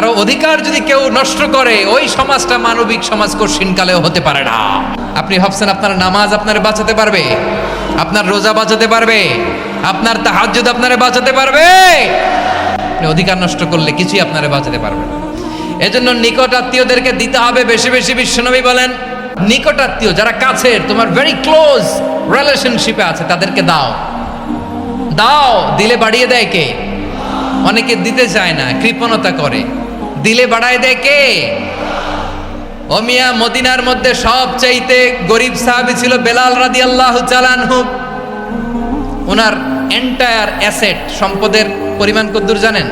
কারও অধিকার যদি কেউ নষ্ট করে, ওই সমাজটা মানবিক সমাজ কঠিনকালেও হতে পারে না। আপনি ভাবছেন আপনার নামাজ আপনার বাঁচাতে পারবে? আপনার রোজা বাঁচাতে পারবে? আপনার তাহাজ্জুদ আপনারে বাঁচাতে পারবে? অধিকার নষ্ট করলে কিছুই আপনারে বাঁচাতে পারবে না। এজন্য নিকট আত্মীয়দেরকে দিতে হবে বেশি বেশি বিশ্বনবী বলেন, নিকট আত্মীয় যারা কাছের, তোমার ভেরি ক্লোজ রিলেশনশিপে আছে, তাদেরকে দাও। দাও, দিলে বাড়িয়ে দেয় কে? অনেকে দিতে চায় না, কৃপণতা করে। দিলে বাড়ায় দেয় কে? অমিয়া মদিনার মধ্যে সব চাইতে গরিব সাহাবি ছিল বেলাল রাদি আল্লাহ চালানহু ওনার এন্টায়ার অ্যাসেট সম্পদের পরিমাণ কদ্দূর জানেন?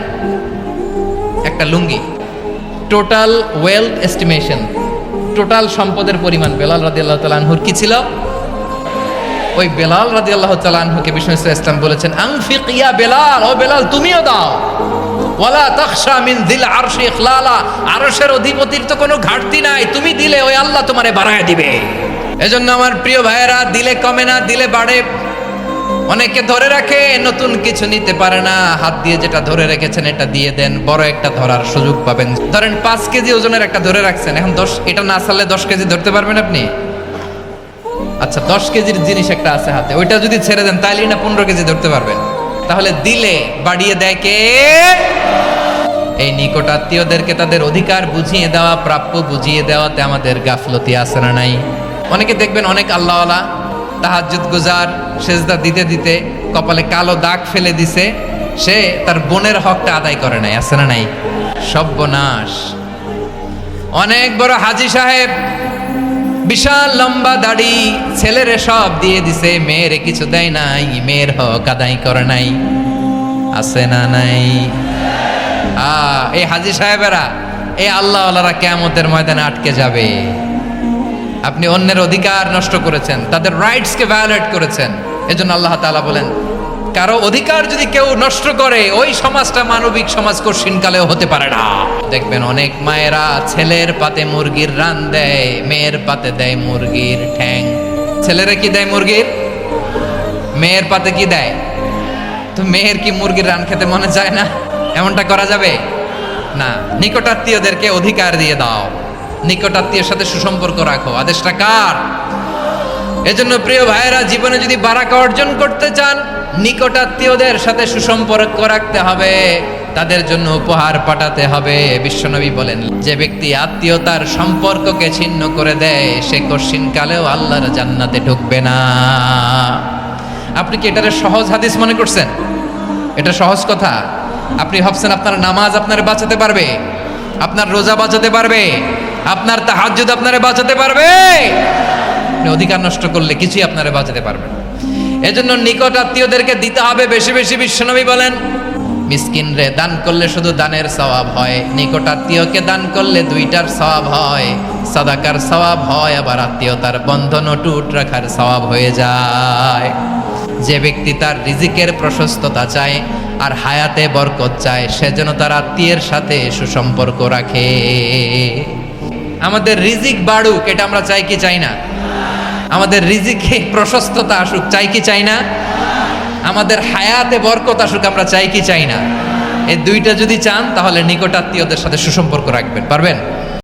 একটা lungi. Total wealth estimation total সম্পদের পরিমাণ বেলাল রাদি আল্লাহ তালানহুর কি ছিল? ওই বেলাল রাদি আল্লাহ তালানহুকে বিষ্ণু ইসলাম বলেছেন আংফিক ইয়া বেলাল, ও বেলাল তুমিও দাও। ওয়ালা তাখশা মিন দিল আরশি ইখলালা। আরশের অধিপতির তো কোনো ঘাটতি নাই। তুমি দিলে, ওই আল্লাহ তোমারে বাড়ায় দিবে। এজন্য আমার প্রিয় ভাইয়েরা, দিলে কমে না, দিলে বাড়ে। অনেকে ধরে রাখে, নতুন কিছু নিতে পারে না। হাত দিয়ে যেটা ধরে রেখেছেন, এটা দিয়ে দেন। বড় একটা ধরার সুযোগ পাবেন। ধরেন পাঁচ কেজি ওজনের একটা ধরে রাখছেন। এখন দশ, এটা না চাললে দশ কেজি ধরতে পারবেন আপনি? আচ্ছা দশ কেজির জিনিস একটা আছে হাতে। ওইটা যদি ছেড়ে দেন তাইলে না পনেরো কেজি ধরতে পারবেন। তাহলে দিলে বাড়িয়ে দেয় কে? এই নিকট আত্মীয়দেরকে তাদের অধিকার বুঝিয়ে দেওয়া, প্রাপ্য বুঝিয়ে দেওয়াতে আমাদের গাফলতি আছে না নাই? অনেকে দেখবেন অনেক আল্লাহওয়ালা তাহাজ্জুদ গুজার, সেজদা দিতে দিতে কপালে কালো দাগ ফেলে দিছে, সে তার বোনের হকটা আদায় করে নাই, আছে না নাই? সব্যনাশ। অনেক বড় হাজি সাহেব বিশাল লম্বা দাড়ি ছেলেরে সব দিয়ে দিছে, মেয়েরে কিছু দেয় নাই, মেয়ের হক আদায় করে নাই। আছে না নাই? এই হাজি সাহেবেরা এই আল্লাহ আল্লাহরা কেমতের ময়দানে আটকে যাবে। আপনি অন্যের অধিকার নষ্ট করেছেন, তাদের রাইটসকে ভায়োলেট করেছেন। এজন্য আল্লাহ তাআলা বলেন, কারও অধিকার যদি কেউ নষ্ট করে, ওই সমাজটা মানবিক সমাজ কঠিনকালেও হতে পারে না। দেখবেন অনেক মায়েরা ছেলের পাতে মুরগির রান দেয়, মেয়ের পাতে দেয় মুরগির ঠ্যাং। ছেলেরা কি দেয় মুরগির? মেয়ের পাতে কি দেয়? তো মেয়ের কি মুরগির রান খেতে মনে চায় না? এমনটা করা যাবে? না, নিকটাত্মীয়দেরকে অধিকার দিয়ে দাও। নিকটাত্মীয়ের সাথে সুসম্পর্ক রাখো। আদেশটা কার? এজন্য প্রিয় ভাইয়েরা, জীবনে যদি বারাকা অর্জন করতে চান, নিকটাত্মীয়দের সাথে সুসম্পর্ক রাখতে হবে। তাদের জন্য উপহার পাঠাতে হবে। বিশ্বনবী বলেন, যে ব্যক্তি আত্মীয়তার সম্পর্ককে ছিন্ন করে দেয়, সে কশিনকালেও আল্লাহর জান্নাতে ঢুকবে না। আপনি কি এটারে সহজ হাদিস মনে করছেন? এটা সহজ কথা। আপনি ভাবছেন আপনার নামাজ আপনার বাঁচাতে পারবে, আপনার রোজা বাঁচাতে পারবে, আপনার তাহাজ্জুদ আপনারে বাঁচাতে পারবে। অধিকার নষ্ট করলে কিছুই আপনারে বাঁচাতে পারবে এজন্য নিকট আত্মীয়দেরকে দিতে হবে। বেশি বেশি বিশ্বনবী বলেন মিসকিন রে দান করলে শুধু দানের সওয়াব হয় নিকট আত্মীয়কে দান করলে দুইটার স্বভাব হয়, সাদাকার স্বভাব হয়, আবার আত্মীয়তার বন্ধন টুট রাখার স্বভাব হয়ে যায়। যে ব্যক্তি তার রিজিকের প্রশস্ততা চায় আর হায়াতে বরকত চায়, সে যেন তার আত্মীয়ের সাথে সুসম্পর্ক রাখে। আমাদের রিজিক বাড়ুক, এটা আমরা চাই কি চাই না? আমাদের রিজিকে প্রশস্ততা আসুক, চাই কি চাই না? আমাদের হায়াতে বরকত আসুক, আমরা চাই কি চাই না? এই দুইটা যদি চান, তাহলে নিকটাত্মীয়দের সাথে সুসম্পর্ক রাখবেন, পারবেন?